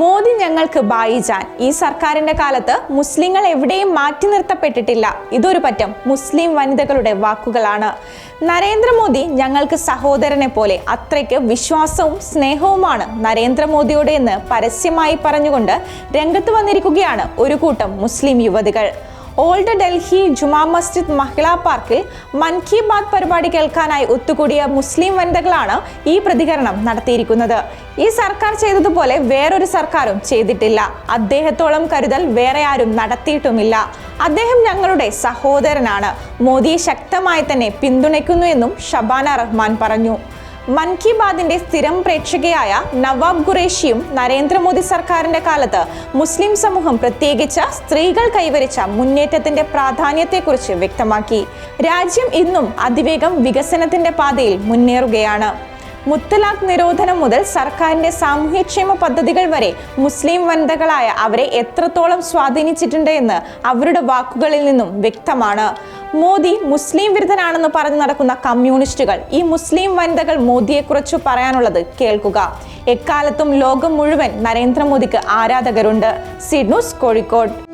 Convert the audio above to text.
മോദി ഞങ്ങൾക്ക് ബായിജാൻ. ഈ സർക്കാരിന്റെ കാലത്ത് മുസ്ലിങ്ങൾ എവിടെയും മാറ്റി നിർത്തപ്പെട്ടിട്ടില്ല. ഇതൊരു പറ്റം മുസ്ലിം വനിതകളുടെ വാക്കുകളാണ്. നരേന്ദ്രമോദി ഞങ്ങൾക്ക് സഹോദരനെ പോലെ അത്രയ്ക്ക് വിശ്വാസവും സ്നേഹവുമാണ് നരേന്ദ്രമോദിയോട് എന്ന് പരസ്യമായി പറഞ്ഞുകൊണ്ട് രംഗത്ത് വന്നിരിക്കുകയാണ് ഒരു കൂട്ടം മുസ്ലിം യുവതികൾ. ഓൾഡ് ഡൽഹി ജുമാ മസ്ജിദ് മഹിളാ പാർക്കിൽ മൻ കി ബാത് പരിപാടി കേൾക്കാനായി ഒത്തുകൂടിയ മുസ്ലിം വനിതകളാണ് ഈ പ്രതികരണം നടത്തിയിരിക്കുന്നത്. ഈ സർക്കാർ ചെയ്തതുപോലെ വേറൊരു സർക്കാരും ചെയ്തിട്ടില്ല. അദ്ദേഹത്തോളം കരുതൽ വേറെ ആരും നടത്തിയിട്ടുമില്ല. അദ്ദേഹം ഞങ്ങളുടെ സഹോദരനാണ്. മോദിയെ ശക്തമായി തന്നെ പിന്തുണയ്ക്കുന്നു എന്നും ഷബാന റഹ്മാൻ പറഞ്ഞു. മൻ കി ബാതിന്റെ സ്ഥിരം പ്രേക്ഷകയായ നവാബ് ഖുറേഷിയും നരേന്ദ്രമോദി സർക്കാരിന്റെ കാലത്ത് മുസ്ലിം സമൂഹം പ്രത്യേകിച്ച് സ്ത്രീകൾ കൈവരിച്ച മുന്നേറ്റത്തിന്റെ പ്രാധാന്യത്തെക്കുറിച്ച് വ്യക്തമാക്കി. രാജ്യം ഇന്നും അതിവേഗം വികസനത്തിന്റെ പാതയിൽ മുന്നേറുകയാണ്. മുത്തലാഖ് നിരോധനം മുതൽ സർക്കാരിന്റെ സാമൂഹ്യക്ഷേമ പദ്ധതികൾ വരെ മുസ്ലിം വനിതകളായ അവരെ എത്രത്തോളം സ്വാധീനിച്ചിട്ടുണ്ട് എന്ന് അവരുടെ വാക്കുകളിൽ നിന്നും വ്യക്തമാണ്. മോദി മുസ്ലിം വിരുദ്ധനാണെന്ന് പറഞ്ഞു നടക്കുന്ന കമ്മ്യൂണിസ്റ്റുകൾ ഈ മുസ്ലിം വനിതകൾ മോദിയെക്കുറിച്ച് പറയാനുള്ളത് കേൾക്കുക. എക്കാലത്തും ലോകം മുഴുവൻ നരേന്ദ്രമോദിക്ക് ആരാധകരുണ്ട്. സിഡ്നൂസ് കോഴിക്കോട്.